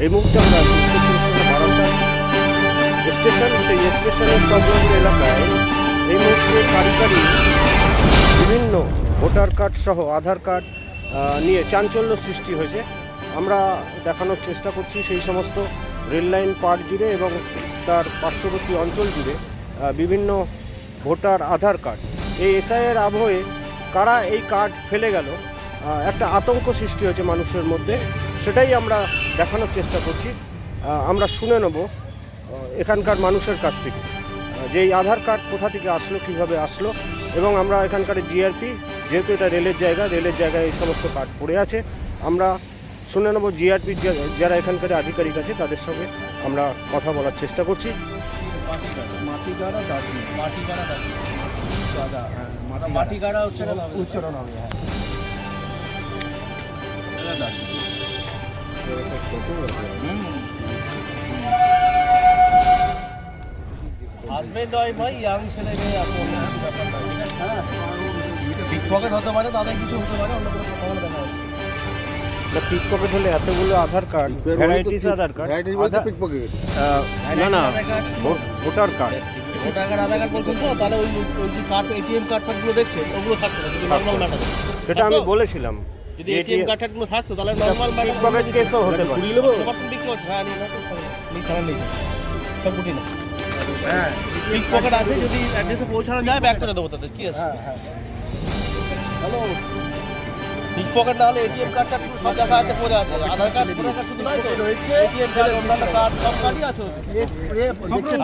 এই মুহূর্তে আমরা স্টেশন সেই স্টেশনের সংলগ্ন এলাকায় এই মুহূর্তে কারিগরি বিভিন্ন ভোটার কার্ড সহ আধার কার্ড নিয়ে চাঞ্চল্য সৃষ্টি হয়েছে। আমরা দেখানোর চেষ্টা করছি সেই সমস্ত রেল লাইন পার জুড়ে এবং তার পার্শ্ববর্তী অঞ্চল জুড়ে বিভিন্ন ভোটার আধার কার্ড। এই এসআইয়ের আবহে কারা এই কার্ড ফেলে গেল? একটা আতঙ্ক সৃষ্টি হয়েছে মানুষের মধ্যে। সেটাই আমরা দেখানোর চেষ্টা করছি। আমরা শুনে নেব এখানকার মানুষের কাছ থেকে। যে এই আধার কার্ড কোথা থেকে আসলো কীভাবে আসলো এবং আমরা এখানকার জিআরপি যেহেতু এটা রেলের জায়গা রেলের জায়গায় এই সমস্ত কার্ড পড়ে আছে। আমরা শুনে নেব জিআরপির যারা এখানকার আধিকারিক আছে তাদের সঙ্গে আমরা কথা বলার চেষ্টা করছি। মাটিগাড়া দার্জিলিং। মাটিগাড়া দার্জিলিং। দাদা মাটি মাটিগাড়া উচ্চারণ উচ্চারণ হবে। হ্যাঁ হাজবেন্ড ইয়াং ছেলে মেয়ে হ্যাঁ পিকপকেট হতে পারে তাদের কিছু হতে পারে অন্য কোনো কথা দেখা যাচ্ছে। পিক পকেট হলে এতগুলো Aadhaar card varieties Aadhaar card varieties বলতে পিক পকেট না না আধার কার্ড ভো- voter card voter card Aadhaar card বলছেন তো তাহলে ওই ওই যে কার্ড এটিএম কার্ড ফার্ডগুলো দেখছেন ওগুলো সেটা আমি বলেছিলাম। যদি এটিএম কার্ড থাকতো তাহলে নর্মাল কেসও হতে পারে। নেব পার্সেন্ট হ্যাঁ নিয়ে নাও নিয়ে ছাড়া নেই। সব গুটি না হ্যাঁ পিক পকেট আছে যদি অ্যাড্রেসে পৌঁছানো যায় ব্যাক করে দেবো তাদের কি আছে? হ্যাঁ হ্যাঁ। হ্যালো পিক পকেট না হলে এটিএম কার্ডটা সব দেখা আছে পড়ে আছে। আধার কার্ড ভোটার কার্ড শুধু নয় তো? রয়েছে। এটিএম কার্ড অন্যান্য কার্ড সব কার্ডই আছে ওদের।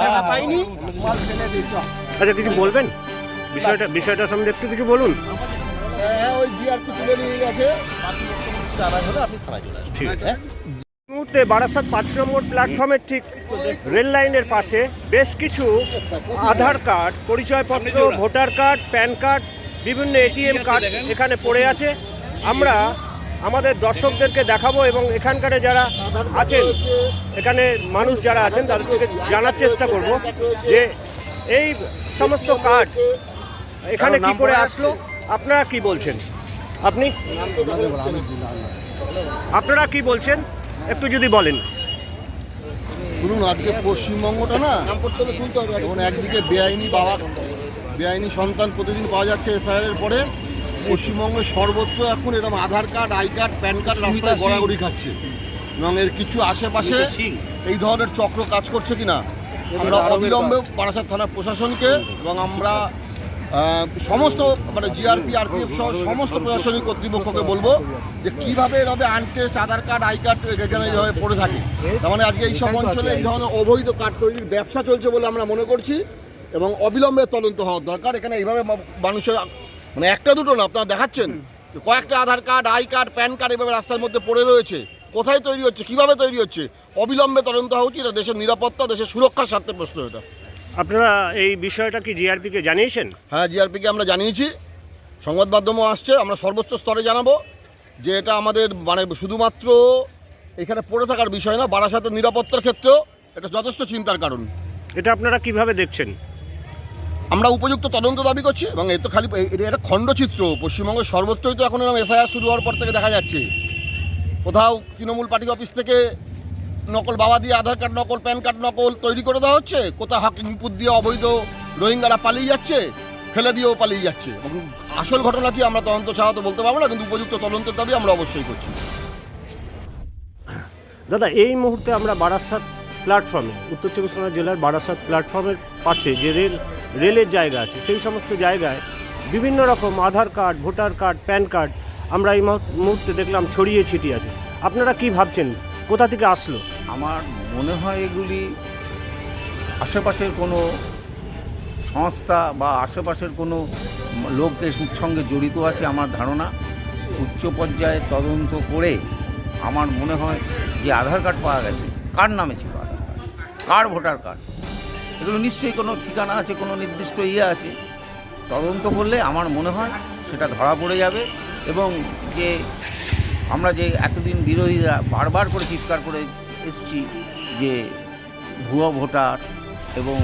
টাকা পাইনি। মাল ফেলে দিয়েছ আচ্ছা কিছু বলবেন? বিষয়টা বিষয়টা সম্বন্ধে একটু কিছু বলুন। ওই জিআরপি তুলে নিয়ে গেছে। বাকি বক্তব্য কিছু আদায় হলে আপনি থানায় চলে আসবেন ঠিক আছে মুহূর্তে বারাসাত পাঁচ নম্বর প্ল্যাটফর্মের ঠিক রেল লাইনের পাশে বেশ কিছু আধার কার্ড পরিচয়পত্র ভোটার কার্ড প্যান কার্ড বিভিন্ন এটিএম কার্ড এখানে পড়ে আছে। আমরা আমাদের দর্শকদেরকে দেখাবো এবং এখানকার যারা আছেন এখানে মানুষ যারা আছেন তাদেরকে জানার চেষ্টা করব যে এই সমস্ত কার্ড এখানে কি করে আসলো আপনারা কি বলছেন? আপনি? আপনারা কি বলছেন? একটু যদি বলেন। শুনুন আজকে পশ্চিমবঙ্গটা না এখন একদিকে বেআইনি বাবা বেআইনি সন্তান প্রতিদিন পাওয়া যাচ্ছে এসআইআর পরে পশ্চিমবঙ্গের সর্বত্র এখন এরকম Aadhaar card I card PAN card রাস্তায় গড়াগড়ি খাচ্ছে। এবং এর কিছু আশেপাশে এই ধরনের চক্র কাজ করছে কিনা আমরা অবিলম্বে বারাসাত থানার প্রশাসনকে এবং আমরা সমস্ত মানে জিআরপি আরপিএফ সহ সমস্ত প্রশাসনিক কর্তৃপক্ষকে বলব যে কীভাবে এভাবে আনটেস্ট, আধার কার্ড, আই কার্ড এখানে যেভাবে পড়ে থাকে। তার মানে আজকে এইসব অঞ্চলে এই ধরনের অবৈধ কার্ড তৈরির ব্যবসা চলছে বলে আমরা মনে করছি এবং অবিলম্বে তদন্ত হওয়ার দরকার। এখানে এইভাবে মানুষের মানে একটা দুটো না, আপনারা দেখাচ্ছেন? কয়েকটা Aadhaar card, I card, PAN card এভাবে রাস্তার মধ্যে পড়ে রয়েছে। কোথায় তৈরি হচ্ছে, কীভাবে তৈরি হচ্ছে? অবিলম্বে তদন্ত হওয়া উচিত। দেশের নিরাপত্তা, দেশের সুরক্ষার স্বার্থে প্রশ্ন এটা। আপনারা এই বিষয়টা কি জিআরপিকে জানিয়েছেন? হ্যাঁ জিআরপিকে আমরা জানিয়েছি। সংবাদ মাধ্যমও আসছে আমরা সর্বোচ্চ স্তরে জানাব যে এটা আমাদের মানে শুধুমাত্র এখানে পড়ে থাকার বিষয় না বারাসাতের নিরাপত্তার ক্ষেত্রেও এটা যথেষ্ট চিন্তার কারণ। এটা আপনারা কীভাবে দেখছেন? আমরা উপযুক্ত তদন্ত দাবি করছি এবং এ তো খালি এটা একটা খণ্ডচিত্র পশ্চিমবঙ্গের সর্বত্রই তো এখন এরকম এফআইআর শুরু হওয়ার পর থেকে দেখা যাচ্ছে। কোথাও তৃণমূল পার্টি অফিস থেকে নকল বাবা দিয়ে আধার কার্ড, নকল প্যান কার্ড, নকল তৈরি করে দেওয়া হচ্ছে? কোথাও ইনপুট দিয়ে অবৈধ রোহিঙ্গারা পালিয়ে যাচ্ছে? ফেলে দিয়েও পালিয়ে যাচ্ছে। আসল ঘটনা কি আমরা তদন্ত ছাড়া তো বলতে পারব না, কিন্তু উপযুক্ত তদন্তের দাবি আমরা অবশ্যই করছি। দাদা, এই মুহূর্তে আমরা বারাসাত প্ল্যাটফর্মে, উত্তর চব্বিশ পরগনা জেলার বারাসাত প্ল্যাটফর্মের পাশে যে রেল, রেলের জায়গা আছে, সেই সমস্ত জায়গায় বিভিন্ন রকম Aadhaar card, voter card, PAN card আমরা এই মুহূর্তে দেখলাম ছড়িয়ে ছিটিয়ে আছে। আপনারা কি ভাবছেন? কোথা থেকে আসলো? আমার মনে হয় এগুলি আশেপাশের কোনো সংস্থা বা আশেপাশের কোনো লোকের সঙ্গে জড়িত আছে আমার ধারণা। উচ্চ পর্যায়ে তদন্ত করে আমার মনে হয় যে আধার কার্ড পাওয়া গেছে। কার নামে ছিল আধার কার্ড? কার ভোটার কার্ড? এগুলো নিশ্চয়ই কোনো ঠিকানা আছে, কোনো নির্দিষ্ট ইয়ে আছে। তদন্ত করলে আমার মনে হয় সেটা ধরা পড়ে যাবে এবং যে আমরা যে এতদিন বিরোধীরা বারবার করে চিৎকার করে এসছি যে ভুয়ো ভোটার এবং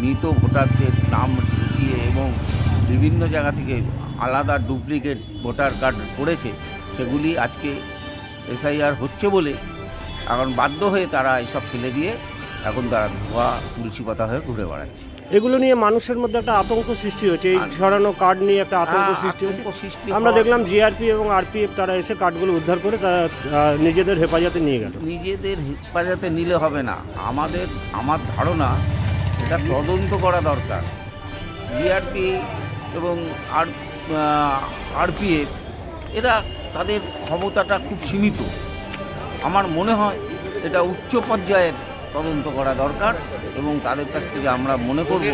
মৃত ভোটারদের নাম ঢুকিয়ে এবং বিভিন্ন জায়গা থেকে আলাদা ডুপ্লিকেট ভোটার কার্ড করেছে, সেগুলি আজকে এসআইআর হচ্ছে বলে এখন বাধ্য হয়ে তারা এসব ফেলে দিয়ে এখন তারা ধোয়া, তুলসী পাতা হয়ে ঘুরে বেড়াচ্ছে। এগুলো নিয়ে মানুষের মধ্যে একটা আতঙ্ক সৃষ্টি হয়েছে। এই ছড়ানো কার্ড নিয়ে একটা আতঙ্ক হ্যাঁ, সৃষ্টি হয়েছে। সৃষ্টি আমরা দেখলাম জিআরপি এবং আরপিএফ তারা এসে কার্ডগুলো উদ্ধার করে তারা নিজেদের হেফাজতে নিয়ে গেল। নিজেদের হেফাজতে নিলে হবে না। আমাদের আমার ধারণা এটা তদন্ত করা দরকার। জিআরপি এবং আর আরপিএফ এরা তাদের ক্ষমতাটা খুব সীমিত। আমার মনে হয় এটা উচ্চ পর্যায়ের তদন্ত করা দরকার এবং তাদের কাছ থেকে আমরা মনে করব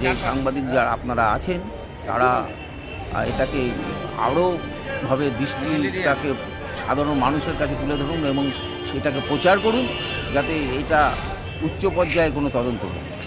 যে সাংবাদিক যারা আপনারা আছেন, তারা এটাকে আরও ভাবে দৃষ্টিটাকে সাধারণ মানুষের কাছে তুলে ধরুন এবং সেটাকে প্রচার করুন যাতে এটা উচ্চ পর্যায়ে কোনো তদন্ত হয়